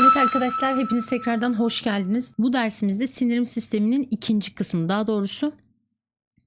Evet arkadaşlar hepiniz tekrardan hoş geldiniz. Bu dersimizde sindirim sisteminin ikinci kısmını daha doğrusu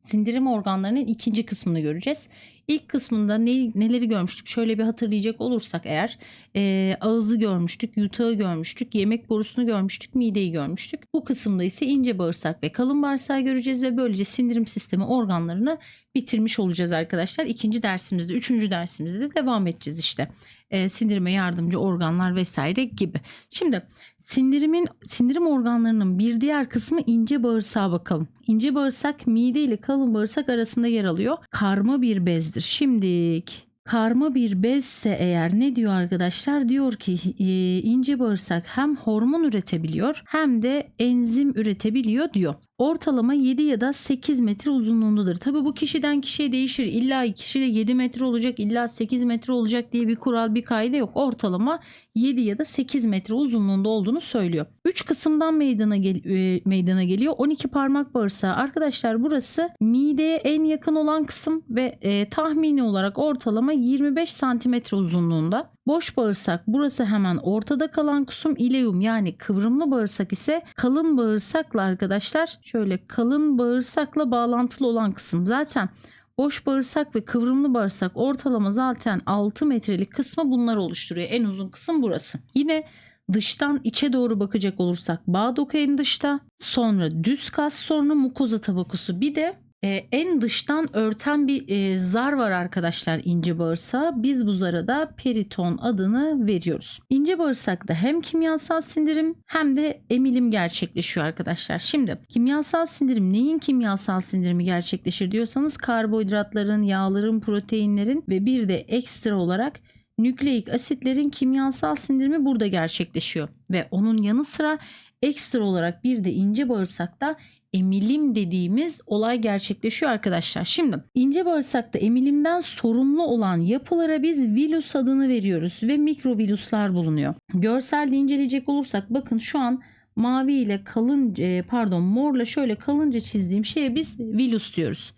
sindirim organlarının ikinci kısmını göreceğiz. İlk kısmında ne, neleri görmüştük? Şöyle bir hatırlayacak olursak eğer e, ağızı görmüştük, yutağı görmüştük, yemek borusunu görmüştük, mideyi görmüştük. Bu kısımda ise ince bağırsak ve kalın bağırsağı göreceğiz ve böylece sindirim sistemi organlarını bitirmiş olacağız arkadaşlar. İkinci dersimizde, üçüncü dersimizde de devam edeceğiz işte. E, sindirime yardımcı organlar vesaire gibi. Şimdi sindirimin sindirim organlarının bir diğer kısmı ince bağırsağa bakalım. İnce bağırsak mide ile kalın bağırsak arasında yer alıyor. Karma bir bezdir. Şimdilik karma bir bezse eğer ne diyor arkadaşlar? Diyor ki e, ince bağırsak hem hormon üretebiliyor hem de enzim üretebiliyor diyor. Ortalama 7 ya da 8 metre uzunluğundadır. Tabi bu kişiden kişiye değişir. İlla kişide 7 metre olacak, illa 8 metre olacak diye bir kural, bir kaide yok. Ortalama 7 ya da 8 metre uzunluğunda olduğunu söylüyor. 3 kısımdan meydana, gel e, meydana geliyor. 12 parmak bağırsağı. Arkadaşlar burası mideye en yakın olan kısım ve e, tahmini olarak ortalama 25 santimetre uzunluğunda. Boş bağırsak burası hemen ortada kalan kısım ileum yani kıvrımlı bağırsak ise kalın bağırsakla arkadaşlar şöyle kalın bağırsakla bağlantılı olan kısım. Zaten boş bağırsak ve kıvrımlı bağırsak ortalama zaten 6 metrelik kısmı bunlar oluşturuyor. En uzun kısım burası. Yine dıştan içe doğru bakacak olursak bağ doku en dışta sonra düz kas sonra mukoza tabakusu bir de e, en dıştan örten bir e, zar var arkadaşlar ince bağırsağa. Biz bu zara da periton adını veriyoruz. İnce bağırsakta hem kimyasal sindirim hem de emilim gerçekleşiyor arkadaşlar. Şimdi kimyasal sindirim neyin kimyasal sindirimi gerçekleşir diyorsanız karbonhidratların, yağların, proteinlerin ve bir de ekstra olarak nükleik asitlerin kimyasal sindirimi burada gerçekleşiyor. Ve onun yanı sıra ekstra olarak bir de ince bağırsakta emilim dediğimiz olay gerçekleşiyor arkadaşlar. Şimdi ince bağırsakta emilimden sorumlu olan yapılara biz vilus adını veriyoruz ve mikrovilüsler bulunuyor. Görselde inceleyecek olursak bakın şu an mavi ile kalın e, pardon morla şöyle kalınca çizdiğim şeye biz vilus diyoruz.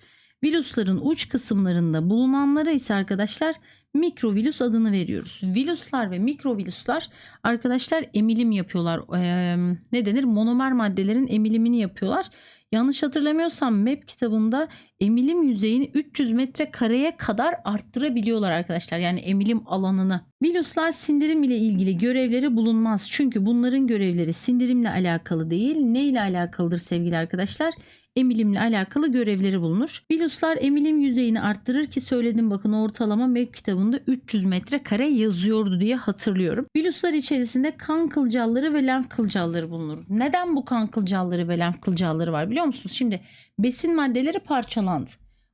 Vilüslerin uç kısımlarında bulunanlara ise arkadaşlar mikrovirüs adını veriyoruz. Virüsler ve mikrovirüsler arkadaşlar emilim yapıyorlar. Ee, ne denir? Monomer maddelerin emilimini yapıyorlar. Yanlış hatırlamıyorsam MEP kitabında emilim yüzeyini 300 metre kareye kadar arttırabiliyorlar arkadaşlar. Yani emilim alanını. Virüsler sindirim ile ilgili görevleri bulunmaz. Çünkü bunların görevleri sindirimle alakalı değil. Ne ile alakalıdır sevgili arkadaşlar? emilimle alakalı görevleri bulunur. Biluslar emilim yüzeyini arttırır ki söyledim bakın ortalama MEP kitabında 300 metre kare yazıyordu diye hatırlıyorum. Biluslar içerisinde kan kılcalları ve lenf kılcalları bulunur. Neden bu kan kılcalları ve lenf kılcalları var biliyor musunuz? Şimdi besin maddeleri parçalandı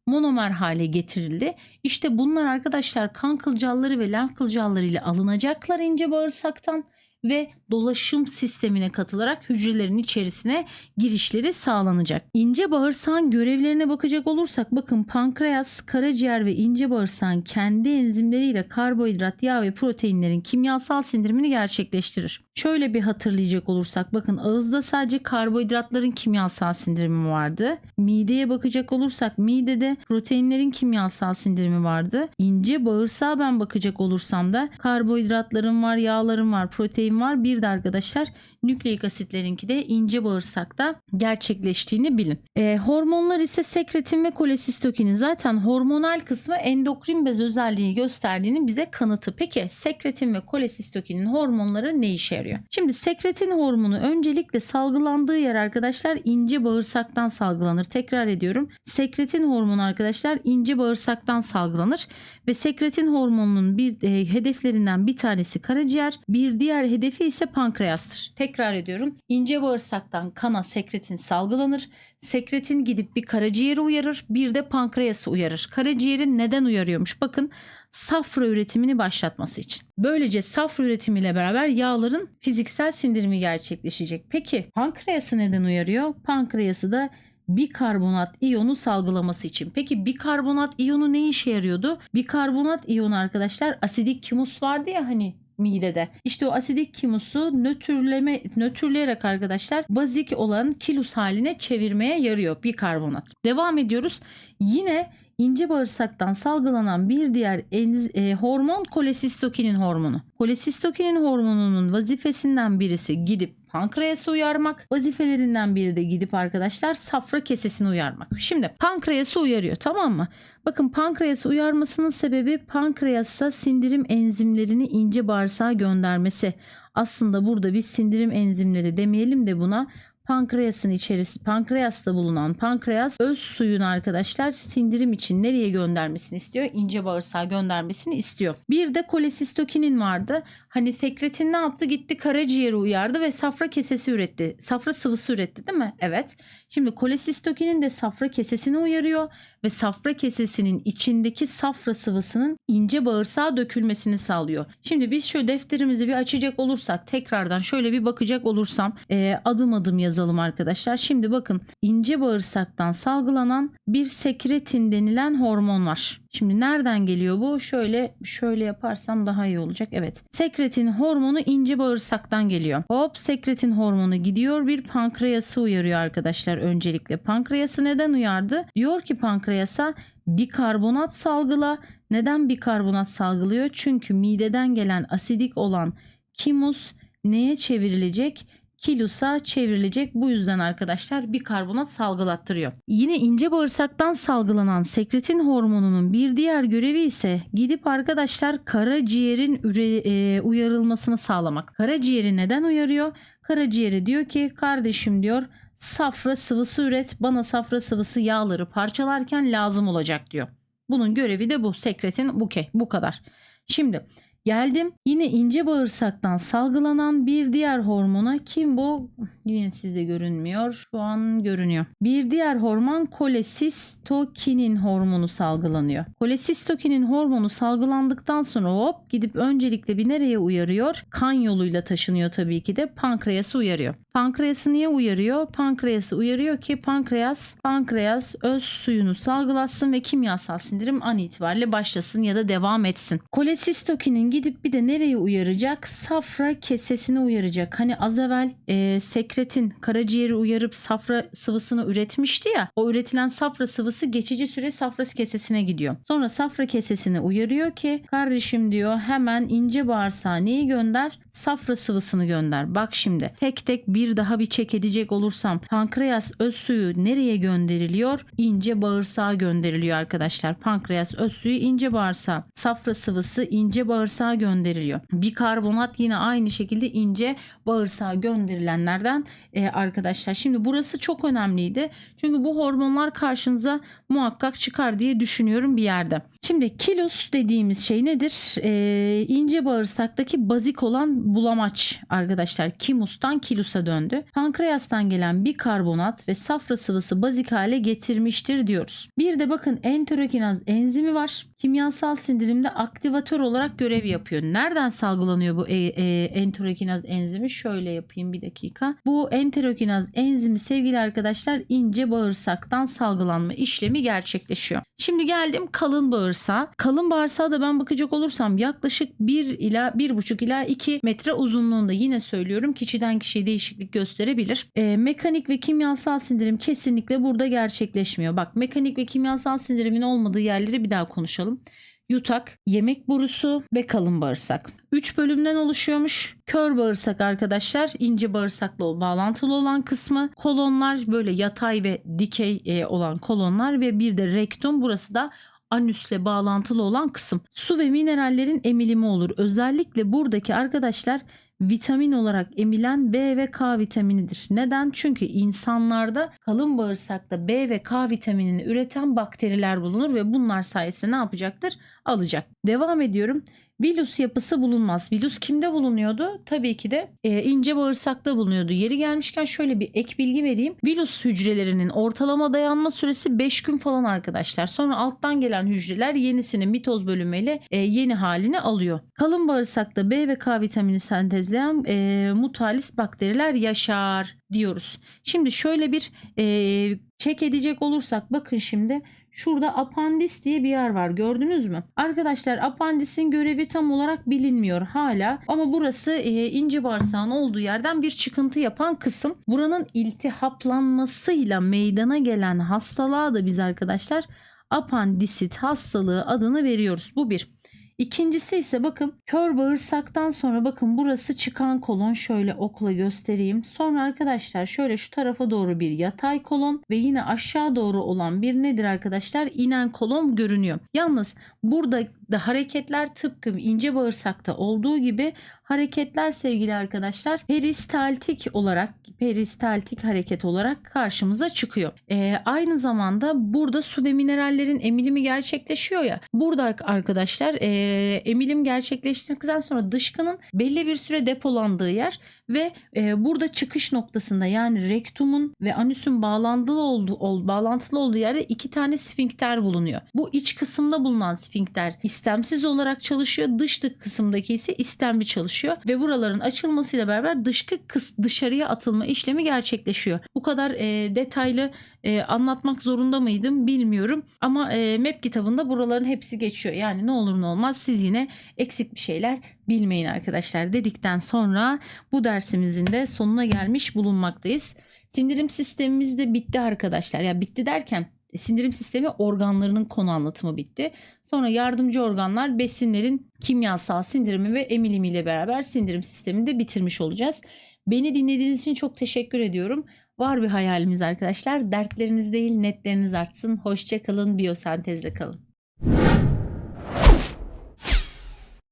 monomer hale getirildi. İşte bunlar arkadaşlar kan kılcalları ve lenf kılcalları ile alınacaklar ince bağırsaktan ve dolaşım sistemine katılarak hücrelerin içerisine girişleri sağlanacak. İnce bağırsağın görevlerine bakacak olursak bakın pankreas, karaciğer ve ince bağırsağın kendi enzimleriyle karbonhidrat, yağ ve proteinlerin kimyasal sindirimini gerçekleştirir. Şöyle bir hatırlayacak olursak bakın ağızda sadece karbonhidratların kimyasal sindirimi vardı. Mideye bakacak olursak midede proteinlerin kimyasal sindirimi vardı. İnce bağırsağa ben bakacak olursam da karbonhidratlarım var, yağlarım var, protein var. Bir de arkadaşlar nükleik asitlerinki de ince bağırsakta gerçekleştiğini bilin. E, hormonlar ise sekretin ve kolesistokinin zaten hormonal kısmı endokrin bez özelliği gösterdiğini bize kanıtı. Peki sekretin ve kolesistokinin hormonları ne işe yarıyor? Şimdi sekretin hormonu öncelikle salgılandığı yer arkadaşlar ince bağırsaktan salgılanır. Tekrar ediyorum. Sekretin hormonu arkadaşlar ince bağırsaktan salgılanır ve sekretin hormonunun bir e, hedeflerinden bir tanesi karaciğer, bir diğer hedefi ise pankreastır. Tekrar ediyorum. İnce bağırsaktan kana sekretin salgılanır. Sekretin gidip bir karaciğeri uyarır, bir de pankreası uyarır. Karaciğerin neden uyarıyormuş? Bakın safra üretimini başlatması için. Böylece safra üretimiyle beraber yağların fiziksel sindirimi gerçekleşecek. Peki pankreası neden uyarıyor? Pankreası da bikarbonat iyonu salgılaması için. Peki bikarbonat iyonu ne işe yarıyordu? Bikarbonat iyonu arkadaşlar asidik kimus vardı ya hani midede. İşte o asidik kimusu nötrleme, nötrleyerek arkadaşlar bazik olan kilus haline çevirmeye yarıyor bikarbonat. Devam ediyoruz. Yine ince bağırsaktan salgılanan bir diğer enz- e, hormon kolesistokinin hormonu. Koleistokinin hormonunun vazifesinden birisi gidip pankreası uyarmak. Vazifelerinden biri de gidip arkadaşlar safra kesesini uyarmak. Şimdi pankreası uyarıyor tamam mı? Bakın pankreası uyarmasının sebebi pankreasa sindirim enzimlerini ince bağırsağa göndermesi. Aslında burada biz sindirim enzimleri demeyelim de buna pankreasın içerisi pankreasta bulunan pankreas öz suyunu arkadaşlar sindirim için nereye göndermesini istiyor? İnce bağırsağa göndermesini istiyor. Bir de kolesistokinin vardı. Hani sekretin ne yaptı? Gitti karaciğeri uyardı ve safra kesesi üretti. Safra sıvısı üretti değil mi? Evet. Şimdi kolesistokinin de safra kesesini uyarıyor ve safra kesesinin içindeki safra sıvısının ince bağırsağa dökülmesini sağlıyor. Şimdi biz şöyle defterimizi bir açacak olursak tekrardan şöyle bir bakacak olursam e, adım adım yazalım arkadaşlar. Şimdi bakın ince bağırsaktan salgılanan bir sekretin denilen hormon var. Şimdi nereden geliyor bu? Şöyle şöyle yaparsam daha iyi olacak. Evet. Sekretin hormonu ince bağırsaktan geliyor. Hop sekretin hormonu gidiyor bir pankreası uyarıyor arkadaşlar öncelikle. Pankreası neden uyardı? Diyor ki pankreasa bikarbonat salgıla. Neden bikarbonat salgılıyor? Çünkü mideden gelen asidik olan kimus neye çevrilecek? kilusa çevrilecek. Bu yüzden arkadaşlar bikarbonat salgılattırıyor. Yine ince bağırsaktan salgılanan sekretin hormonunun bir diğer görevi ise gidip arkadaşlar karaciğerin e, uyarılmasını sağlamak. Karaciğeri neden uyarıyor? Karaciğeri diyor ki kardeşim diyor safra sıvısı üret bana safra sıvısı yağları parçalarken lazım olacak diyor. Bunun görevi de bu sekretin bu, ke- bu kadar. Şimdi Geldim yine ince bağırsaktan salgılanan bir diğer hormona kim bu? Yine sizde görünmüyor. Şu an görünüyor. Bir diğer hormon kolesistokinin hormonu salgılanıyor. Kolesistokinin hormonu salgılandıktan sonra hop gidip öncelikle bir nereye uyarıyor? Kan yoluyla taşınıyor tabii ki de pankreası uyarıyor. Pankreası niye uyarıyor? Pankreası uyarıyor ki pankreas pankreas öz suyunu salgılatsın ve kimyasal sindirim an itibariyle başlasın ya da devam etsin. Kolesistokinin gidip bir de nereye uyaracak? Safra kesesini uyaracak. Hani az evvel e, sekretin karaciğeri uyarıp safra sıvısını üretmişti ya. O üretilen safra sıvısı geçici süre safra kesesine gidiyor. Sonra safra kesesini uyarıyor ki kardeşim diyor hemen ince bağırsağa gönder? Safra sıvısını gönder. Bak şimdi tek tek bir daha bir çek edecek olursam pankreas öz suyu nereye gönderiliyor? İnce bağırsağa gönderiliyor arkadaşlar. Pankreas öz suyu ince bağırsağa. Safra sıvısı ince bağırsağa gönderiliyor. Bikarbonat yine aynı şekilde ince bağırsağa gönderilenlerden e, arkadaşlar. Şimdi burası çok önemliydi. Çünkü bu hormonlar karşınıza muhakkak çıkar diye düşünüyorum bir yerde. Şimdi kilus dediğimiz şey nedir? E, ince bağırsaktaki bazik olan bulamaç arkadaşlar. Kimustan kilusa döndü. Pankreastan gelen bikarbonat ve safra sıvısı bazik hale getirmiştir diyoruz. Bir de bakın enterokinaz enzimi var. Kimyasal sindirimde aktivatör olarak görev yapıyor. Nereden salgılanıyor bu e, e, enterokinaz enzimi? Şöyle yapayım bir dakika. Bu enterokinaz enzimi sevgili arkadaşlar ince bağırsaktan salgılanma işlemi gerçekleşiyor. Şimdi geldim kalın bağırsağa. Kalın bağırsağa da ben bakacak olursam yaklaşık 1 ila 1,5 ila 2 metre uzunluğunda yine söylüyorum kişiden kişiye değişiklik gösterebilir. E, mekanik ve kimyasal sindirim kesinlikle burada gerçekleşmiyor. Bak mekanik ve kimyasal sindirimin olmadığı yerleri bir daha konuşalım yutak, yemek borusu ve kalın bağırsak. 3 bölümden oluşuyormuş. Kör bağırsak arkadaşlar ince bağırsakla bağlantılı olan kısmı. Kolonlar böyle yatay ve dikey e, olan kolonlar ve bir de rektum burası da anüsle bağlantılı olan kısım. Su ve minerallerin emilimi olur. Özellikle buradaki arkadaşlar vitamin olarak emilen B ve K vitaminidir. Neden? Çünkü insanlarda kalın bağırsakta B ve K vitaminini üreten bakteriler bulunur ve bunlar sayesinde ne yapacaktır? Alacak. Devam ediyorum. Vilus yapısı bulunmaz. Vilus kimde bulunuyordu? Tabii ki de e, ince bağırsakta bulunuyordu. Yeri gelmişken şöyle bir ek bilgi vereyim. Vilus hücrelerinin ortalama dayanma süresi 5 gün falan arkadaşlar. Sonra alttan gelen hücreler yenisini mitoz bölümüyle e, yeni halini alıyor. Kalın bağırsakta B ve K vitamini sentezleyen e, mutalist bakteriler yaşar diyoruz. Şimdi şöyle bir e, çek edecek olursak bakın şimdi Şurada apandis diye bir yer var gördünüz mü? Arkadaşlar apandisin görevi tam olarak bilinmiyor hala ama burası e, ince bağırsağın olduğu yerden bir çıkıntı yapan kısım. Buranın iltihaplanmasıyla meydana gelen hastalığa da biz arkadaşlar apandisit hastalığı adını veriyoruz. Bu bir. İkincisi ise bakın kör bağırsaktan sonra bakın burası çıkan kolon şöyle okla göstereyim. Sonra arkadaşlar şöyle şu tarafa doğru bir yatay kolon ve yine aşağı doğru olan bir nedir arkadaşlar? inen kolon görünüyor. Yalnız burada da hareketler tıpkı ince bağırsakta olduğu gibi hareketler sevgili arkadaşlar peristaltik olarak peristaltik hareket olarak karşımıza çıkıyor. Ee, aynı zamanda burada su ve minerallerin emilimi gerçekleşiyor ya. Burada arkadaşlar e, emilim gerçekleştirdikten sonra dışkının belli bir süre depolandığı yer ve e, burada çıkış noktasında yani rektumun ve anüsün bağlantılı olduğu ol, bağlantılı olduğu yerde iki tane sfinkter bulunuyor. Bu iç kısımda bulunan sfinkter istemsiz olarak çalışıyor. Dış kısımdaki ise istemli çalışıyor ve buraların açılmasıyla beraber dışkı kıs dışarıya atılma işlemi gerçekleşiyor. Bu kadar e, detaylı e, anlatmak zorunda mıydım bilmiyorum ama e, map kitabında buraların hepsi geçiyor. Yani ne olur ne olmaz siz yine eksik bir şeyler bilmeyin arkadaşlar dedikten sonra bu dersimizin de sonuna gelmiş bulunmaktayız. Sindirim sistemimiz de bitti arkadaşlar. Ya bitti derken sindirim sistemi organlarının konu anlatımı bitti. Sonra yardımcı organlar besinlerin kimyasal sindirimi ve emilimiyle beraber sindirim sistemini de bitirmiş olacağız. Beni dinlediğiniz için çok teşekkür ediyorum. Var bir hayalimiz arkadaşlar. Dertleriniz değil netleriniz artsın. Hoşça kalın, biyosentezle kalın.